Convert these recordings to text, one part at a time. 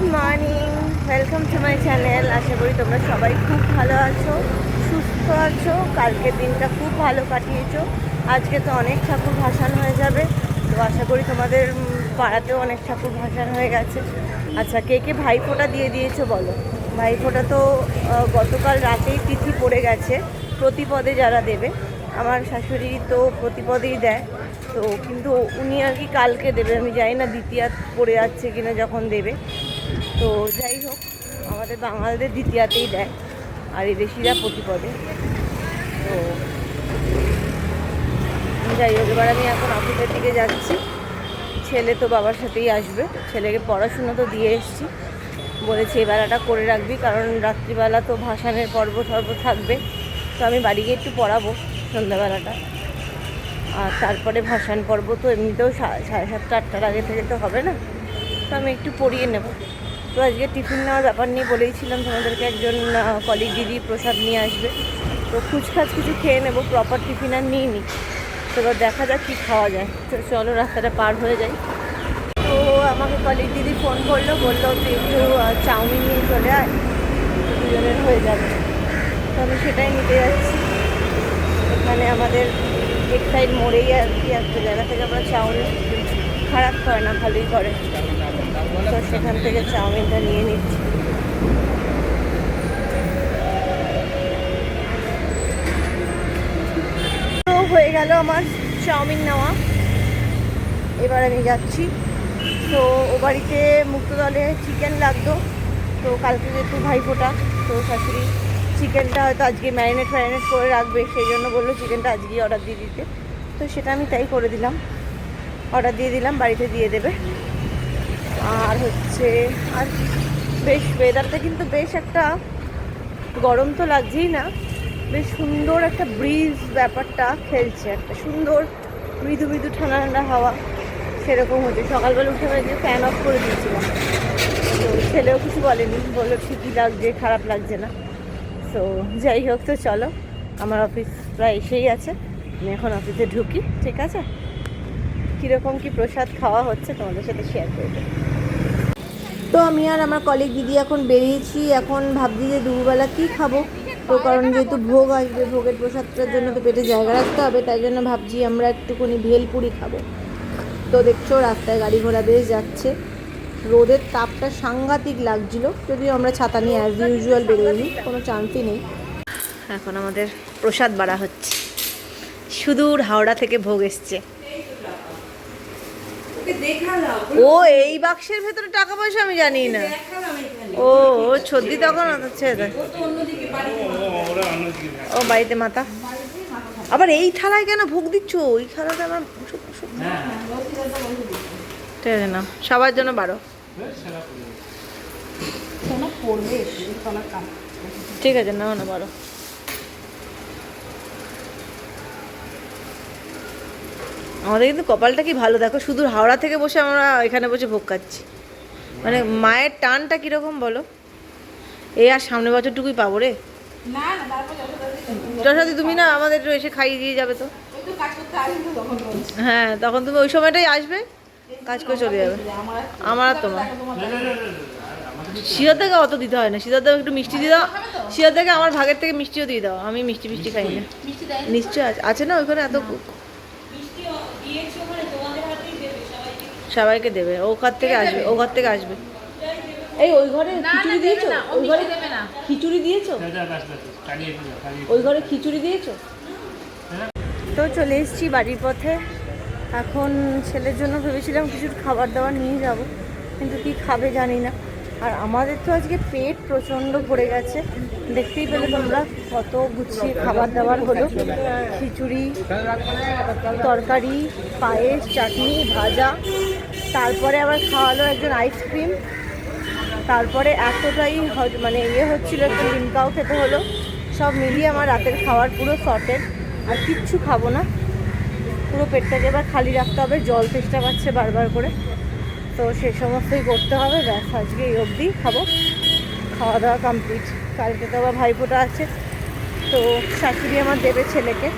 Good morning welcome to my channel আশা করি তোমরা সবাই খুব ভালো আছো, সুস্থ আছো, কালকের দিনটা খুব ভালো কাটিয়েছো। আজকে তো অনেক ঠাকুর ভাসান হয়ে যাবে, তো আশা করি তোমাদের পাড়াতেও অনেক ঠাকুর ভাসান হয়ে গেছে। আচ্ছা কে কে ভাইফোঁটা দিয়ে দিয়েছ বলো? ভাইফোঁটা তো গতকাল রাতেই তিথি পড়ে গেছে, প্রতিপদে যারা দেবে। আমার শাশুড়ি তো প্রতিপদেই দেয়, তো কিন্তু উনি আর কি কালকে দেবে, আমি জানি না দ্বিতীয়া পড়ে যাচ্ছে কিনা যখন দেবে। তো যাই হোক, আমাদের বাঙালিদের দ্বিতীয়াতেই দেয় আর এদেশিরা প্রতিপদে। তো যাই হোক, এবার আমি এখন অফিসের দিকে যাচ্ছি। ছেলে তো বাবার সাথেই আসবে। ছেলেকে পড়াশুনো তো দিয়ে এসছি। বলেছে এই বেলাটা করে রাখবি, কারণ রাত্রিবেলা তো ভাসানের পর্ব সর্ব থাকবে। তো আমি বাড়ি গিয়ে একটু পড়াবো সন্ধ্যাবেলাটা। আর তারপরে ভাসান পর্ব তো এমনিতেও সাড়ে সাতটা, আটটার আগে থেকে তো হবে না। তো আমি একটু পড়িয়ে নেব। তো আজকে টিফিন নেওয়ার ব্যাপার নিয়ে বলেইছিলাম তোমাদেরকে, একজন কলিগ দিদি প্রসাদ নিয়ে আসবে। তো খুচখাচ কিছু খেয়ে নেব প্রপার টিফিন আর নিই নি তো এবার দেখা যাক কী খাওয়া যায়। তো চলো, রাস্তাটা পার হয়ে যাই। তো আমাকে কলিগ দিদি ফোন করল, বলল তুই একটু চাউমিন নিয়ে চলে আয়। দুজনের হয়ে যাবে। তো আমি সেটাই নিতে যাচ্ছি। এখানে আমাদের এক সাইড মোড়েই আর কি একটা জায়গা থেকে আমরা চাউমিন খারাপ করে না, ভালোই করে। তো সেখান থেকে চাউমিনটা নিয়ে নিচ্ছি। হয়ে গেল আমার চাউমিন নেওয়া। এবার আমি যাচ্ছি। তো ও বাড়িতে মুক্তদলে চিকেন লাগতো। তো কালকে যেহেতু ভাইফোঁটা, তো শাশুড়ি চিকেনটা হয়তো আজকে ম্যারিনেট ফ্যারিনেট করে রাখবে, সেই জন্য বলল চিকেনটা আজকেই অর্ডার দিয়ে দিতে। তো সেটা আমি তাই করে দিলাম। অর্ডার দিয়ে দিলাম, বাড়িতে দিয়ে দেবে। আর হচ্ছে, আর বেশ ওয়েদারটা কিন্তু বেশ একটা গরম তো লাগছেই না। বেশ সুন্দর একটা ব্রিজ ব্যাপারটা খেলছে, একটা সুন্দর মৃদু মৃদু ঠান্ডা ঠান্ডা হাওয়া সেরকম হচ্ছে। সকালবেলা উঠে হয়ে ফ্যান অফ করে দিয়েছিলাম। তো ছেলেও কিছু বলেনি, বলল, ঠিকই লাগছে, খারাপ লাগছে না। তো যাই হোক, তো চলো, আমার অফিস প্রায় এসেই আছে। আমি এখন অফিসে ঢুকি, ঠিক আছে? কীরকম কি প্রসাদ খাওয়া হচ্ছে তোমাদের সাথে শেয়ার করব তো আমি আর আমার কলিগ দিদি এখন বেরিয়েছি। এখন ভাবছি যে দুপুরবেলা কী খাব? তো কারণ যেহেতু ভোগ আসবে, ভোগের প্রসাদটার জন্য তো পেটে জায়গা রাখতে হবে, তাই জন্য ভাবছি আমরা একটুখানি ভেলপুরি খাব। তো দেখছ রাস্তায় গাড়ি ঘোড়া বেশ যাচ্ছে। রোদের তাপটা সাংঘাতিক লাগছিল, যদিও আমরা ছাতা নিয়ে অ্যাজ ইউজুয়াল বেরোইনি, কোনো চান্সই নেই। এখন আমাদের প্রসাদ বাড়া হচ্ছে। সুদূর হাওড়া থেকে ভোগ এসছে। ও এই বাক্সের ভেতরে টাকা পয়সা আমি জানি না। ও ও ছদ্দি তখন ও বাড়িতে মাতা আবার এই থালায় কেন ভোগ দিচ্ছ? ওই থালাটা আমার ঠিক আছে না সবার জন্য বারো ঠিক আছে নাও না বারো আমাদের কিন্তু কপালটা কি ভালো? দেখো শুধু হাওড়া থেকে বসে আমরা এখানে বসে ভোগ খাচ্ছি। মানে মায়ের টানটা কীরকম বলো? এই আর সামনে বছরটুকুই পাবো রে। যশোদি তুমি না আমাদের একটু এসে খাইয়ে দিয়ে যাবে তো। হ্যাঁ তখন তুমি ওই সময়টাই আসবে কাজ করে চলে যাবে। আমার আর তোমার শিওর থেকে অত দিতে হয় না। শিওর থেকে একটু মিষ্টি দিয়ে দাও। শিওর থেকে আমার ভাগের থেকে মিষ্টিও দিয়ে দাও। আমি মিষ্টি মিষ্টি খাই না। নিশ্চয় আছে না ওইখানে এত সবাইকে দেবে। ও ঘর থেকে আসবে ও ঘর থেকে আসবে। এই ওই ঘরে খিচুড়ি দিয়েছ? ওই ঘরে খিচুড়ি দিয়েছ? ওই ঘরে খিচুড়ি দিয়েছ? তো চলে এসেছি বাড়ির পথে। এখন ছেলের জন্য ভেবেছিলাম কিছু খাবার দাবার নিয়ে যাব কিন্তু কি খাবে জানি না। আর আমাদের তো আজকে পেট প্রচণ্ড ভরে গেছে। দেখতেই পেলে তোমরা কত গুছিয়ে খাবার দাবার হলো। খিচুড়ি তরকারি পায়েস চাটনি ভাজা। তারপরে আবার খাওয়ালো একজন আইসক্রিম। তারপরে এতটাই মানে ইয়ে হচ্ছিল একটু লিমকাও খেতে হলো। সব মিলিয়ে আমার রাতের খাওয়ার পুরো শর্টেড আর কিচ্ছু খাব না। পুরো পেটটাকে এবার খালি রাখতে হবে, জল চেষ্টা পাচ্ছে বারবার করে। তো সে সমস্তই করতে হবে, ব্যাস আজকে এই অবধি খাব। খাওয়া দাওয়া কমপ্লিট কালকে তো আবার ভাইফোঁটা আছে। তো শাশুড়ি আমার দেবে ছেলেকে।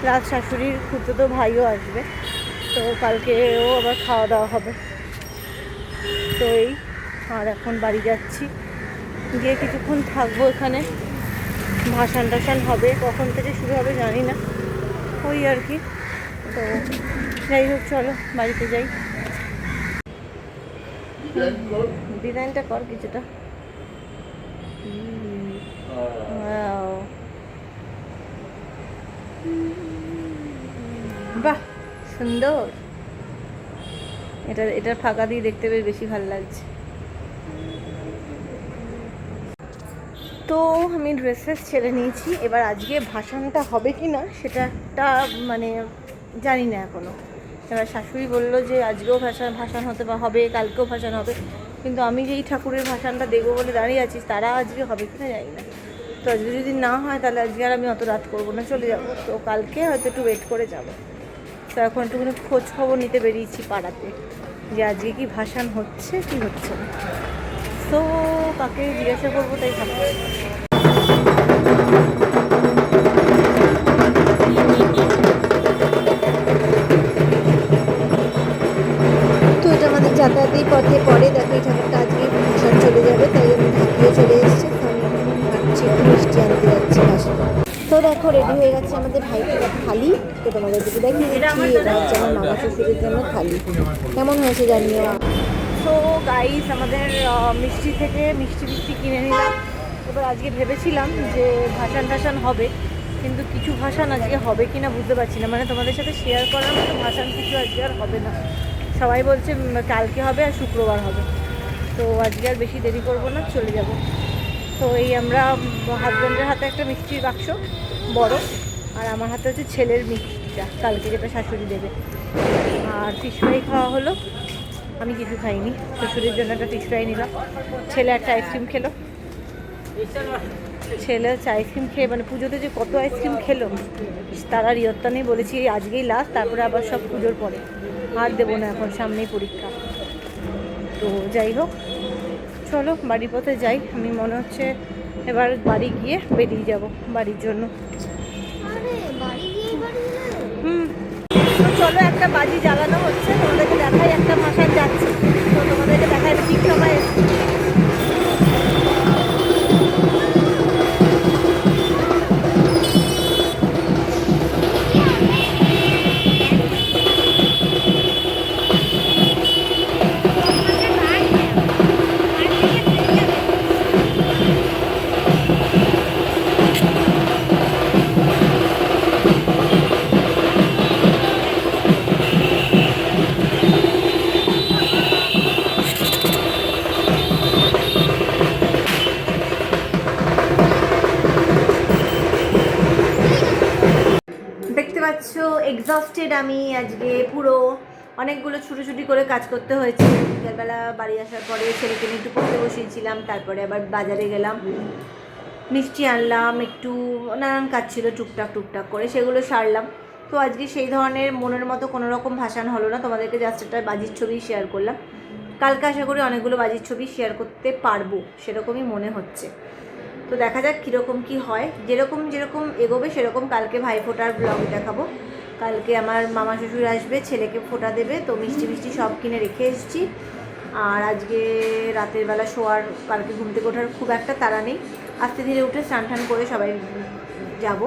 প্লাস শাশুড়ির খুঁজতে তো ভাইও আসবে। তো কালকেও আবার খাওয়া দাওয়া হবে। তো এই, আর এখন বাড়ি যাচ্ছি। গিয়ে কিছুক্ষণ থাকব এখানে। ভাসান টাসান হবে, কখন থেকে শুরু হবে জানি না। ওই আর কি। তো যাই হোক, চলো বাড়িতে যাই। ডিজাইনটা কর কিছুটা. বাহ! সুন্দর। এটা এটার ফাঁকা দিয়ে দেখতে বেশ বেশি ভালো লাগছে। তো আমি ড্রেসেস ছেড়ে নিয়েছি। এবার আজকে ভাসানটা হবে কি না, সেটা একটা মানে জানি না এখনও। এবার শাশুড়ি বলল যে, আজকেও ভাসান ভাসান হতে বা, হবে, কালকেও ভাসান হবে। কিন্তু আমি যেই ঠাকুরের ভাসানটা দেখব বলে দাঁড়িয়ে আছি, তারা আজকে হবে কি না জানি না। তো আজকে যদি না হয়, তাহলে আজকে আর আমি অত রাত করব না, চলে যাব। তো কালকে হয়তো একটু ওয়েট করে যাব। তো এখন একটুখানি খোঁজ খবর নিতে বেরিয়েছি পাড়াতে যে আজকে কি ভাসান হচ্ছে, কি হচ্ছে না। তো কাকে জিজ্ঞাসা করব তাই ভাবছি। তো এটা আমাদের যাতায়াতের পথে পরে দেখো এই ঠাকুরটা গেছে আমাদের ভাইটিরা থালি তো তোমাদের দিকে দেখিয়ে দিচ্ছি এটা হচ্ছে আমার মামা শ্বশুরের জন্য থালি কেমন হয়েছে জানিও? তো গাইস আমাদের মিষ্টি থেকে মিষ্টি মিষ্টি কিনে নিলাম। এবার আজকে ভেবেছিলাম যে ভাসান টাসান হবে কিন্তু কিছু ভাসান আজকে হবে কি না বুঝতে পারছি না। মানে তোমাদের সাথে শেয়ার করার মতো ভাসান কিছু আজকে আর হবে না। সবাই বলছে কালকে হবে আর শুক্রবার হবে। তো আজকে আর বেশি দেরি করব না চলে যাব। তো এই আমরা হাজব্যান্ডের হাতে একটা মিষ্টির বাক্স বড়। আর আমার হাতে হচ্ছে ছেলের মিষ্টিটা। কালকে যেটা শাশুড়ি দেবে। আর ফিশ ফ্রাই খাওয়া হলো। আমি কিছু খাইনি। শ্বশুরের জন্য একটা ফিশ ফ্রাই নিলাম। ছেলে একটা আইসক্রিম খেলো। ছেলে হচ্ছে আইসক্রিম খেয়ে মানে পুজোতে যে কত আইসক্রিম খেলো, তারা রিয়ত্তা নেই। বলেছি আজকেই লাস্ট তারপরে আবার সব পুজোর পরে। আর দেবো না এখন, সামনেই পরীক্ষা। তো যাই হোক, চলো বাড়ির পথে যাই। আমি মনে হচ্ছে এবার বাড়ি গিয়ে বেরিয়ে যাব বাড়ির জন্য। চলো একটা বাজি জ্বালানো হচ্ছে, তোমাদেরকে দেখাই, একটা ভাষা যাচ্ছে। তো তোমাদেরকে দেখাই ঠিক সময় পাচ্ছ এক্সস্টেড আমি আজকে পুরো অনেকগুলো ছুটোছুটি করে কাজ করতে হয়েছে। বিকালবেলা বাড়ি আসার পরে ছেলেকে নিয়ে একটু পড়তে বসিয়েছিলাম, তারপরে আবার বাজারে গেলাম। মিষ্টি আনলাম, একটু নানান কাজ ছিল, টুকটাক টুকটাক করে সেগুলো সারলাম। তো আজকে সেই ধরনের মনের মতো কোনো রকম ভাসান হলো না, তোমাদেরকে জাস্ট একটা বাজির ছবি শেয়ার করলাম। কালকে আশা করি অনেকগুলো বাজির ছবি শেয়ার করতে পারব, সেরকমই মনে হচ্ছে। তো দেখা যাক কীরকম কি হয়। যেরকম যেরকম এগোবে সেরকম কালকে ভাইফোঁটার ব্লগ দেখাবো। কালকে আমার মামা শ্বশুর আসবে, ছেলেকে ফোঁটা দেবে, তো মিষ্টি মিষ্টি সব কিনে রেখে এসেছি। আর আজকে রাতের বেলা শোয়ার, কালকে ঘুম থেকে ওঠার খুব একটা তাড়া নেই। আস্তে ধীরে উঠে স্নান টান করে সবাই যাব।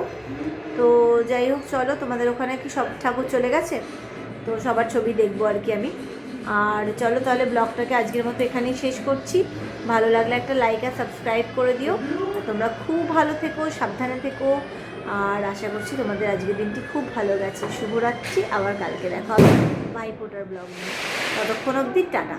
তো যাই হোক, চলো, তোমাদের ওখানে কি সব ঠাকুর চলে গেছে? তো সবার ছবি দেখব আর কি আমি। আর চলো তাহলে ব্লগটাকে আজকের মতো এখানেই শেষ করছি। ভালো লাগলে একটা লাইক আর সাবস্ক্রাইব করে দিও। তোমরা খুব ভালো থেকো, সাবধানে থেকো। আর আশা করছি তোমাদের আজকের দিনটি খুব ভালো গেছে। শুভরাত্রি, আবার কালকে দেখা হবে। ভাইফোটার ব্লগ নিয়ে ততক্ষণ অবধি, টাটা।